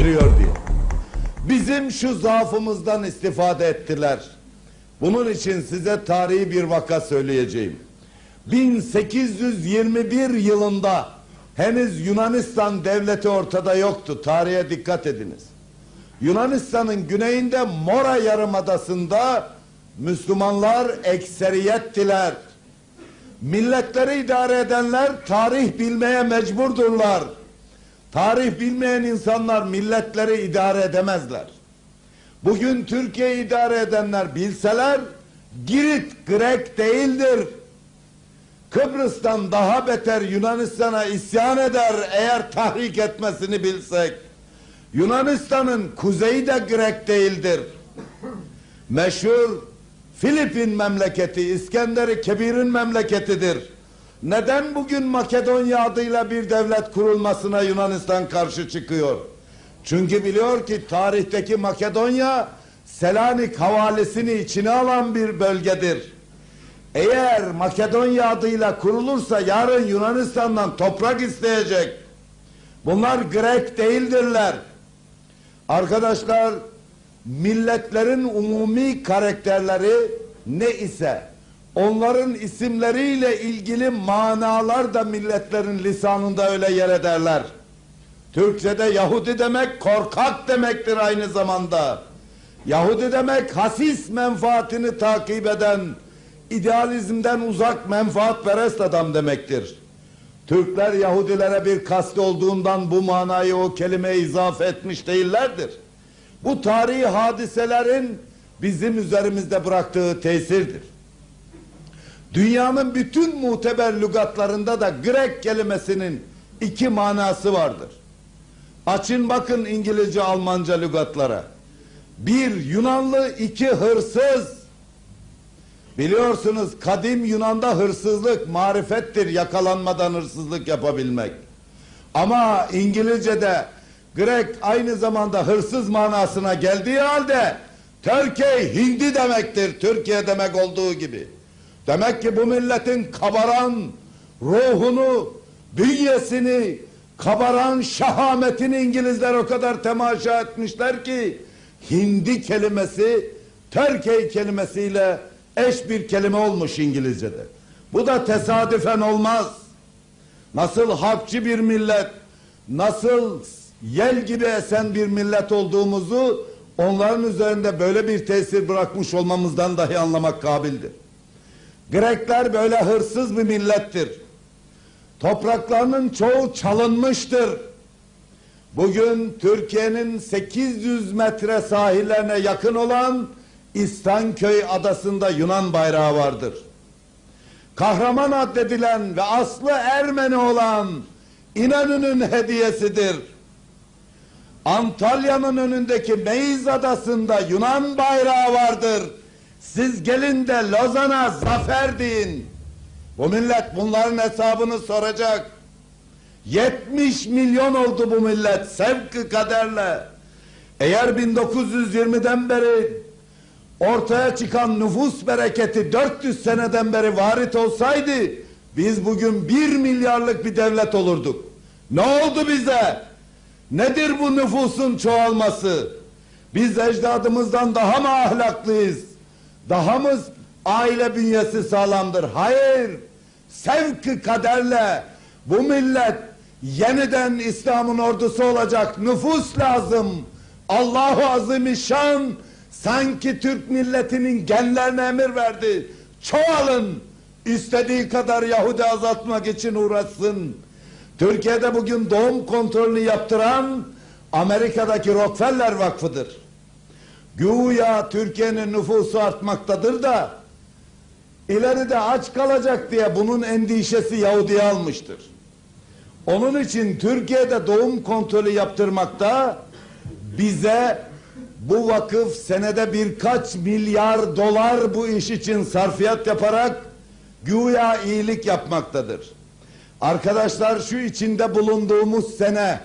veriyor diye. Bizim şu zaafımızdan istifade ettiler. Bunun için size tarihi bir vaka söyleyeceğim. 1821 yılında henüz Yunanistan devleti ortada yoktu. Tarihe dikkat ediniz. Yunanistan'ın güneyinde Mora Yarımadası'nda Müslümanlar ekseriyettiler. Milletleri idare edenler tarih bilmeye mecburdurlar. Tarih bilmeyen insanlar milletleri idare edemezler. Bugün Türkiye idare edenler bilseler Girit Grek değildir. Kıbrıs'tan daha beter Yunanistan'a isyan eder eğer tahrik etmesini bilsek. Yunanistan'ın kuzeyi de Grek değildir. Meşhur Filipin memleketi İskender-i Kebir'in memleketidir. Neden bugün Makedonya adıyla bir devlet kurulmasına Yunanistan karşı çıkıyor? Çünkü biliyor ki tarihteki Makedonya Selanik havalisini içine alan bir bölgedir. Eğer Makedonya adıyla kurulursa yarın Yunanistan'dan toprak isteyecek. Bunlar Grek değildirler. Arkadaşlar milletlerin umumi karakterleri ne ise onların isimleriyle ilgili manalar da milletlerin lisanında öyle yer ederler. Türkçe'de Yahudi demek korkak demektir aynı zamanda. Yahudi demek hasis menfaatini takip eden, idealizmden uzak menfaatperest adam demektir. Türkler Yahudilere bir kast olduğundan bu manayı o kelimeye izafe etmiş değillerdir. Bu tarihi hadiselerin bizim üzerimizde bıraktığı tesirdir. Dünyanın bütün muteber lügatlarında da Grek kelimesinin iki manası vardır. Açın bakın İngilizce, Almanca lügatlara. Bir Yunanlı, iki hırsız. Biliyorsunuz kadim Yunan'da hırsızlık marifettir yakalanmadan hırsızlık yapabilmek. Ama İngilizce'de Grek aynı zamanda hırsız manasına geldiği halde Türkiye Hindi demektir. Türkiye demek olduğu gibi. Demek ki bu milletin kabaran ruhunu, bünyesini, kabaran şahametini İngilizler o kadar temaşa etmişler ki Hindi kelimesi Türkiye kelimesiyle eş bir kelime olmuş İngilizce'de. Bu da tesadüfen olmaz. Nasıl hakçı bir millet, nasıl yel gibi esen bir millet olduğumuzu onların üzerinde böyle bir tesir bırakmış olmamızdan dahi anlamak kabildir. Grekler böyle hırsız bir millettir. Topraklarının çoğu çalınmıştır. Bugün Türkiye'nin 800 metre sahillerine yakın olan İstanköy adasında Yunan bayrağı vardır. Kahraman addedilen ve aslı Ermeni olan İnönü'nün hediyesidir. Antalya'nın önündeki Meyiz adasında Yunan bayrağı vardır. Siz gelin de Lozan'a zafer deyin. Bu millet bunların hesabını soracak. 70 milyon oldu bu millet sevki kaderle. Eğer 1920'den beri ortaya çıkan nüfus bereketi 400 seneden beri varit olsaydı biz bugün 1 milyarlık bir devlet olurduk. Ne oldu bize? Nedir bu nüfusun çoğalması? Biz ecdadımızdan daha mı ahlaklıyız? Daha mı aile bünyesi sağlamdır? Hayır. Sevki kaderle bu millet yeniden İslam'ın ordusu olacak nüfus lazım. Allahu Azimüşşan sanki Türk milletinin genlerine emir verdi. Çoğalın. istediği kadar Yahudi azaltmak için uğraşsın. Türkiye'de bugün doğum kontrolünü yaptıran Amerika'daki Rockefeller Vakfı'dır. Güya Türkiye'nin nüfusu artmaktadır da ileride aç kalacak diye bunun endişesi Yahudi'ye almıştır. Onun için Türkiye'de doğum kontrolü yaptırmakta bize bu vakıf senede birkaç milyar dolar bu iş için sarfiyat yaparak güya iyilik yapmaktadır. Arkadaşlar şu içinde bulunduğumuz sene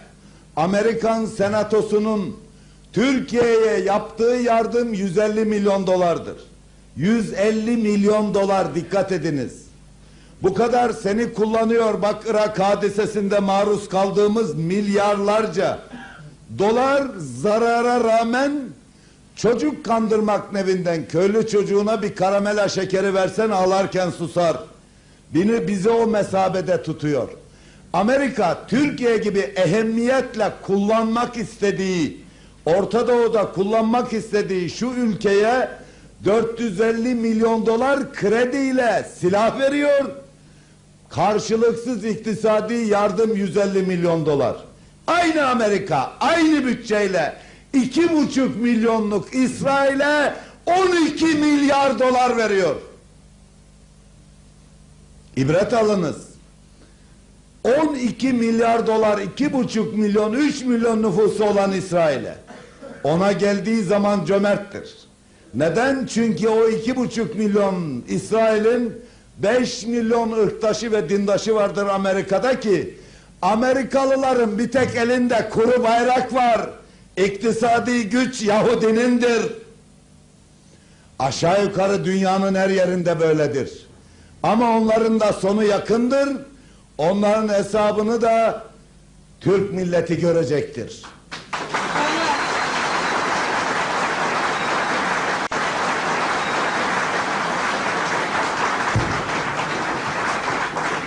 Amerikan Senatosu'nun Türkiye'ye yaptığı yardım 150 milyon dolardır. 150 milyon dolar dikkat ediniz. Bu kadar seni kullanıyor bak Irak hadisesinde maruz kaldığımız milyarlarca Dolar zarara rağmen çocuk kandırmak nevinden köylü çocuğuna bir karamela şekeri versen ağlarken susar. Bini bizi o mesabede tutuyor. Amerika Türkiye gibi ehemmiyetle kullanmak istediği Orta Doğu'da kullanmak istediği şu ülkeye 450 milyon dolar krediyle silah veriyor. Karşılıksız iktisadi yardım 150 milyon dolar. Aynı Amerika aynı bütçeyle iki buçuk milyonluk İsrail'e 12 milyar dolar veriyor. İbret alınız. 12 milyar dolar, iki buçuk milyon, 3 milyon nüfusu olan İsrail'e. Ona geldiği zaman cömerttir. Neden? Çünkü o iki buçuk milyon İsrail'in 5 milyon ırktaşı ve dindaşı vardır Amerika'da ki Amerikalıların bir tek elinde kuru bayrak var. İktisadi güç Yahudinindir. Aşağı yukarı dünyanın her yerinde böyledir. Ama onların da sonu yakındır. Onların hesabını da Türk milleti görecektir.